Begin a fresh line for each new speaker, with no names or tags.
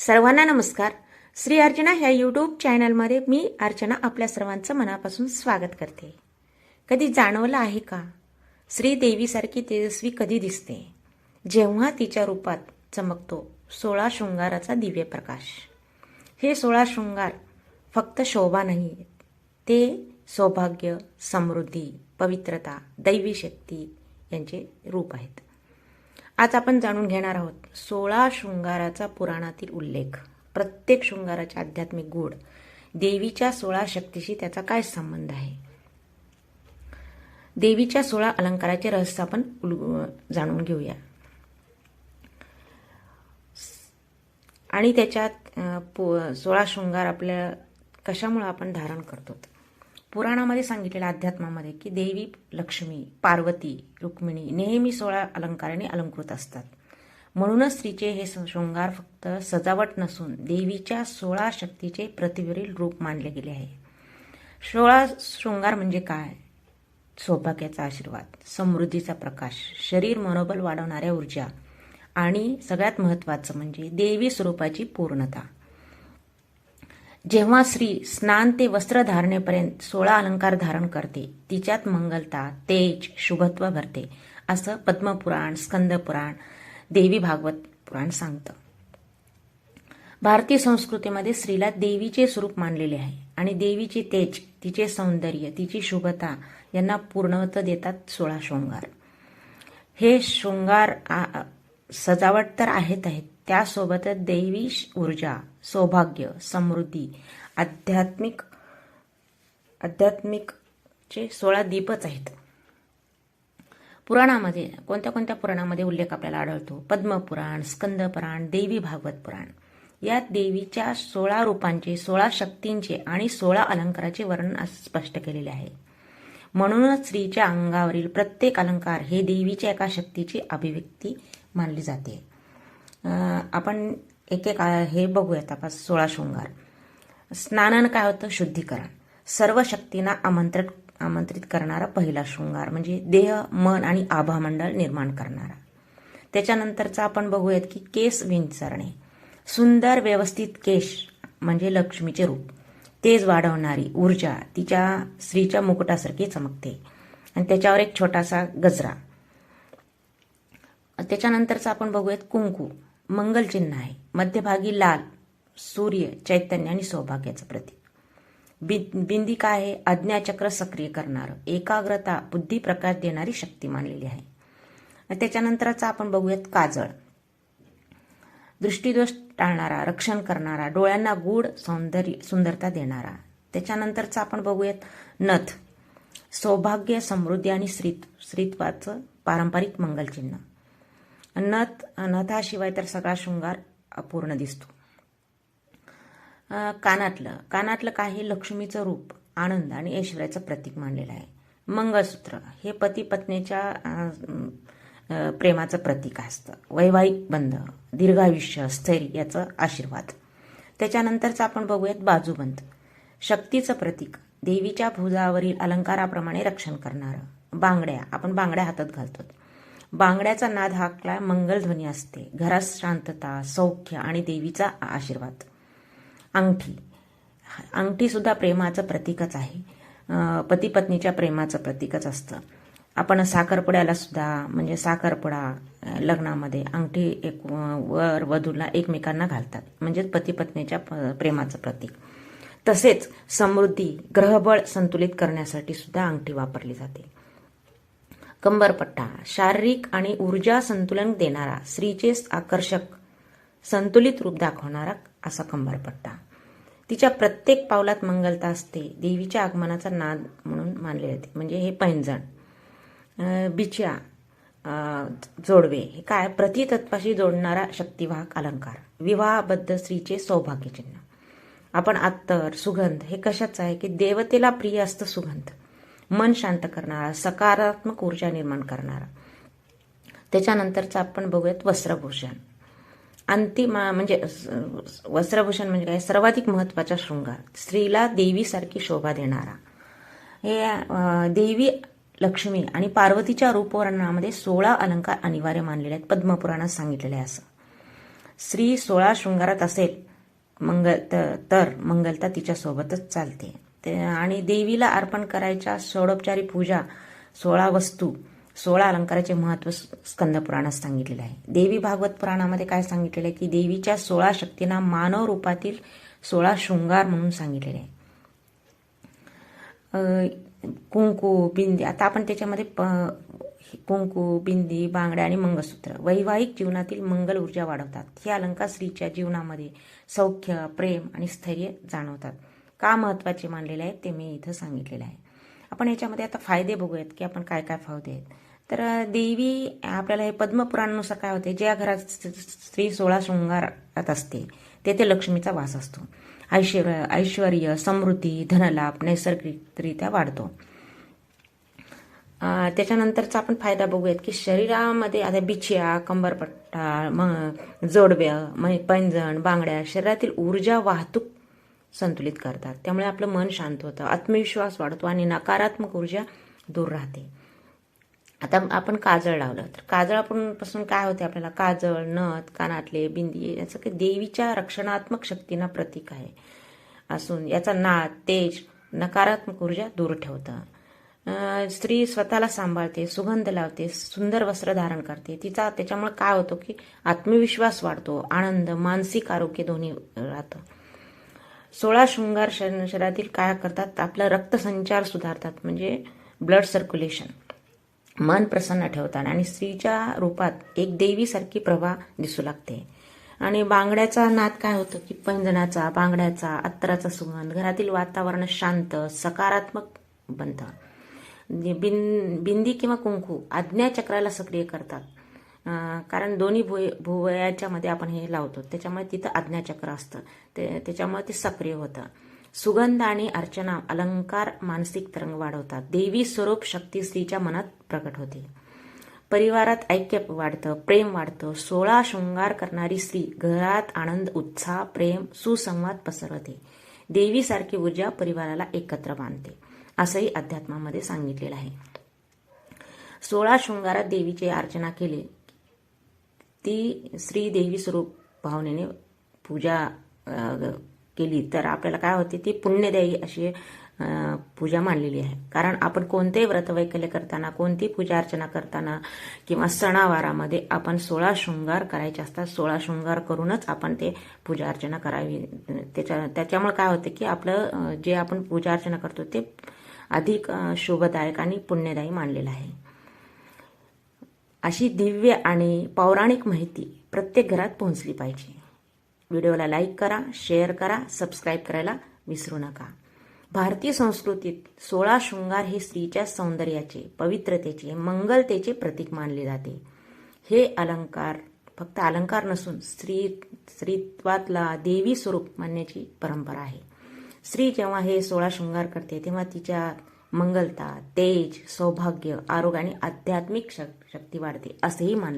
सर्वांना नमस्कार. श्री अर्चना ह्या यूट्यूब चॅनलमध्ये मी अर्चना आपल्या सर्वांचं मनापासून स्वागत करते. कधी जाणवलं आहे का? श्रीदेवीसारखी तेजस्वी कधी दिसते? जेव्हा तिच्या रूपात चमकतो सोळा शृंगाराचा दिव्य प्रकाश. हे सोळा शृंगार फक्त शोभा नाही ते सौभाग्य समृद्धी पवित्रता दैवी शक्ती यांचे रूप आहेत. आज आपण जाणून घेणार आहोत सोळा शृंगाराचा पुराणातील उल्लेख. प्रत्येक शृंगाराचे आध्यात्मिक गुढ देवीच्या सोळा शक्तीशी त्याचा काय संबंध आहे? देवीच्या सोळा अलंकाराचे रहस्य आपण जाणून घेऊया. आणि त्याच्यात सोळा शृंगार आपल्या कशामुळे आपण धारण करतो? पुराणामध्ये सांगितलेलं अध्यात्मामध्ये की देवी लक्ष्मी पार्वती रुक्मिणी नेहमी सोळा अलंकाराने अलंकृत असतात. म्हणूनच स्त्रीचे हे स- शृंगार फक्त सजावट नसून देवीच्या सोळा शक्तीचे प्रतिवरील रूप मानले गेले आहे. सोळा शृंगार म्हणजे काय? सौभाग्याचा आशीर्वाद समृद्धीचा प्रकाश शरीर मनोबल वाढवणाऱ्या ऊर्जा आणि सगळ्यात महत्त्वाचं म्हणजे देवी स्वरूपाची पूर्णता. जेव्हा स्त्री स्नान ते वस्त्र धारणेपर्यंत सोळा अलंकार धारण करते तिच्यात मंगलता तेज शुभत्व भरते असं पद्मपुराण स्कंदपुराण देवी भागवत पुराण सांगतं. भारतीय संस्कृतीमध्ये स्त्रीला देवीचे स्वरूप मानलेले आहे आणि देवीचे तेज तिचे सौंदर्य तिची शुभता यांना पूर्णत्व देतात सोळा शृंगार. हे शृंगार सजावट तर आहेत आहेत त्यासोबतच दैवी श- ऊर्जा सौभाग्य समृद्धी आध्यात्मिक आध्यात्मिकचे सोळा दीपच आहेत. पुराणामध्ये कोणत्या कोणत्या पुराणामध्ये उल्लेख आपल्याला आढळतो? पद्मपुराण स्कंदपुराण देवी भागवत पुराण. यात देवीच्या सोळा रूपांचे सोळा शक्तींचे आणि सोळा अलंकाराचे वर्णन असं स्पष्ट केलेले आहे. म्हणूनच स्त्रीच्या अंगावरील प्रत्येक अलंकार हे देवीच्या एका शक्तीची अभिव्यक्ती मानली जाते. आपण एक एक हे बघूयात आपण सोळा शृंगार. स्नानानं काय होतं? शुद्धीकरण. सर्व शक्तींना आमंत्रित आमंत्रित करणारा पहिला शृंगार म्हणजे देह मन आणि आभामंडळ निर्माण करणारा. त्याच्यानंतरचा आपण बघूयात की केस विंचरणे. सुंदर व्यवस्थित केश म्हणजे लक्ष्मीचे रूप. तेज वाढवणारी ऊर्जा तिच्या स्त्रीच्या मुकुटासारखी चमकते. आणि त्याच्यावर एक छोटासा गजरा. त्याच्यानंतरचा आपण बघूयात कुंकू. मंगलचिन्ह आहे. मध्यभागी लाल सूर्य चैतन्य आणि सौभाग्याचं प्रतीक. बि- बिंदी काय आहे? आज्ञाचक्र सक्रिय करणारं एकाग्रता बुद्धी प्रकाश देणारी शक्ती मानलेली आहे. त्याच्यानंतरचा आपण बघूयात काजळ. दृष्टीदोष टाळणारा रक्षण करणारा डोळ्यांना गूढ सौंदर्य सुंदरता देणारा. त्याच्यानंतरचा आपण बघूयात नथ. सौभाग्य समृद्धी आणि स्त्रीत स्त्रीत्वाचं पारंपरिक मंगलचिन्ह. नथ नथाशिवाय तर सगळा शृंगार अपूर्ण दिसतो. कानातलं कानातलं काही लक्ष्मीचं रूप आनंद आणि ऐश्वर्याचं प्रतीक मानलेलं आहे. मंगळसूत्र हे पती पत्नीच्या प्रेमाचं प्रतीक असतं. वैवाहिक बंध दीर्घायुष्य स्थैर्य याचं आशीर्वाद. त्याच्यानंतरचं आपण बघूयात बाजूबंद. शक्तीचं प्रतीक देवीच्या भुजावरील अलंकाराप्रमाणे रक्षण करणारं. बांगड्या आपण बांगड्या हातात घालतो बांगड्याचा नाद हाकला मंगलध्वनी असते. घरात शांतता सौख्य आणि देवीचा आशीर्वाद. अंगठी. अंगठी सुद्धा प्रेमाचं प्रतीकच आहे. पती पत्नीच्या प्रेमाचं प्रतीकच असतं. आपण साखरपुड्याला सुद्धा म्हणजे साखरपुडा लग्नामध्ये अंगठी एक वर वधूला एकमेकांना घालतात. म्हणजेच पती पत्नीच्या प- प्रेमाचं प्रतीक. तसेच समृद्धी ग्रहबळ संतुलित करण्यासाठी सुद्धा अंगठी वापरली जाते. कंबरपट्टा शारीरिक आणि ऊर्जा संतुलन देणारा स्त्रीचे आकर्षक संतुलित रूप दाखवणारा असा कंबरपट्टा तिच्या प्रत्येक पावलात मंगलता असते देवीच्या आगमनाचा नाद म्हणून मानले जाते. म्हणजे हे पैंजण बिच्या जोडवे हे काय? प्रतितत्वाशी जोडणारा शक्तिवाहक अलंकार. विवाहाबद्ध स्त्रीचे सौभाग्यचिन्ह. आपण अत्तर सुगंध हे कशाचं आहे की देवतेला प्रिय असतं सुगंध. मन शांत करणारा सकारात्मक ऊर्जा निर्माण करणारा. त्याच्यानंतरचं आपण बघूयात वस्त्रभूषण. अंतिम म्हणजे वस्त्रभूषण म्हणजे काय? सर्वाधिक महत्त्वाचा शृंगार. स्त्रीला देवीसारखी शोभा देणारा. हे देवी लक्ष्मी आणि पार्वतीच्या रूपवर्णनामध्ये सोळा अलंकार अनिवार्य मानलेले आहेत. पद्मपुराणात सांगितलेले आहे असं. स्त्री सोळा शृंगारात असेल मंगल तर मंगलता तिच्यासोबतच चालते. आणि देवीला अर्पण करायच्या षोडोपचारी पूजा सोळा वस्तू सोळा अलंकाराचे महत्त्व स्कंद पुराणात सांगितलेले आहे. देवी भागवत पुराणामध्ये काय सांगितलेलं आहे की देवीच्या सोळा शक्तींना मानव रूपातील सोळा शृंगार म्हणून सांगितलेले आहे. कुंकू बिंदी आता आपण त्याच्यामध्ये प- कुंकू बिंदी बांगड्या आणि मंगळसूत्र वैवाहिक जीवनातील मंगल ऊर्जा वाढवतात. हे अलंकार स्त्रीच्या जीवनामध्ये सौख्य प्रेम आणि स्थैर्य जाणवतात. का महत्त्वाचे मानलेले आहेत ते मी इथं सांगितलेलं आहे. आपण याच्यामध्ये आता फायदे बघूयात की आपण काय काय फायदे आहेत. तर देवी आपल्याला हे पद्मपुराणानुसार काय होते? ज्या घरात स्त्री सोळा शृंगारात असते तेथे लक्ष्मीचा वास असतो. ऐश्वर ऐश्वर समृद्धी धनलाभ नैसर्गिकरित्या वाढतो. त्याच्यानंतरचा आपण फायदा बघूयात की शरीरामध्ये आता बिछिया कंबरपट्टा मग जोडव्या पैंजण बांगड्या शरीरातील ऊर्जा वाहतूक संतुलित करतात. त्यामुळे आपलं मन शांत होतं आत्मविश्वास वाढतो आणि नकारात्मक ऊर्जा दूर राहते. आता आपण काजळ लावलं. तर काजळापासून पासून काय होते आपल्याला? काजळ नथ कानातले बिंदी याचं काही देवीच्या रक्षणात्मक शक्तींना प्रतीक आहे. असून याचा नाद तेज नकारात्मक ऊर्जा दूर ठेवतं. स्त्री स्वतःला सांभाळते सुगंध लावते सुंदर वस्त्र धारण करते. तिचा त्याच्यामुळे काय होतो की आत्मविश्वास वाढतो आनंद मानसिक आरोग्य दोन्ही राहतं. सोळा शृंगार शर- शरीरातील काय करतात. आपला रक्तसंचार सुधारतात. म्हणजे ब्लड सर्क्युलेशन मन प्रसन्न ठेवतात. आणि स्त्रीच्या रूपात एक देवीसारखी प्रभा दिसू लागते. आणि बांगड्याचा नाद काय होतं? की पैंजणाचा बांगड्याचा अत्तराचा सुगंध. घरातील वातावरण शांत सकारात्मक बनतं. बिन बिंदी किंवा कुंकू आज्ञाचक्राला सक्रिय करतात. कारण दोन्ही भुय भुवयाच्या मध्ये आपण हे लावतो. त्याच्यामुळे तिथं आज्ञाचक्र असतं. ते त्याच्यामुळे ते सक्रिय होतं. सुगंध आणि अर्चना अलंकार मानसिक तरंग वाढवतात. देवी स्वरूप शक्ती स्त्रीच्या मनात प्रकट होते. परिवारात ऐक्य वाढतं प्रेम वाढतं. सोळा शृंगार करणारी स्त्री घरात आनंद उत्साह प्रेम सुसंवाद पसरवते. देवीसारखी ऊर्जा परिवाराला एकत्र बांधते. असंही अध्यात्मामध्ये सांगितलेलं आहे. सोळा शृंगारात देवीची अर्चना केली. ती श्रीदेवी स्वरूप भावनेने पूजा केली. तर आपल्याला काय होते ती पुण्यदायी अशी पूजा मानलेली आहे. कारण आपण कोणतेही व्रतवैकल्य करताना कोणती पूजा अर्चना करताना किंवा सणावारामध्ये आपण सोळा शृंगार करायचे असतात. सोळा शृंगार करूनच आपण ते पूजा अर्चना करावी. त्याच्या त्याच्यामुळे काय होते की आपलं जे आपण पूजा अर्चना करतो ते अधिक शुभदायक आणि पुण्यदायी मानलेलं आहे. अशी दिव्य आणि पौराणिक माहिती प्रत्येक घरात पोहोचली पाहिजे. व्हिडिओला लाईक करा शेअर करा सबस्क्राईब करायला विसरू नका. भारतीय संस्कृतीत सोळा शृंगार हे स्त्रीच्या सौंदर्याचे पवित्रतेचे मंगलतेचे प्रतीक मानले जाते. हे अलंकार फक्त अलंकार नसून स्त्री स्त्रीत्वातला देवी स्वरूप मानण्याची परंपरा आहे. स्त्री जेव्हा हे सोळा शृंगार करते तेव्हा तिच्या मंगलता तेज सौभाग्य आरोग्य आणि आध्यात्मिक शक्ती वाढते असेही मानलं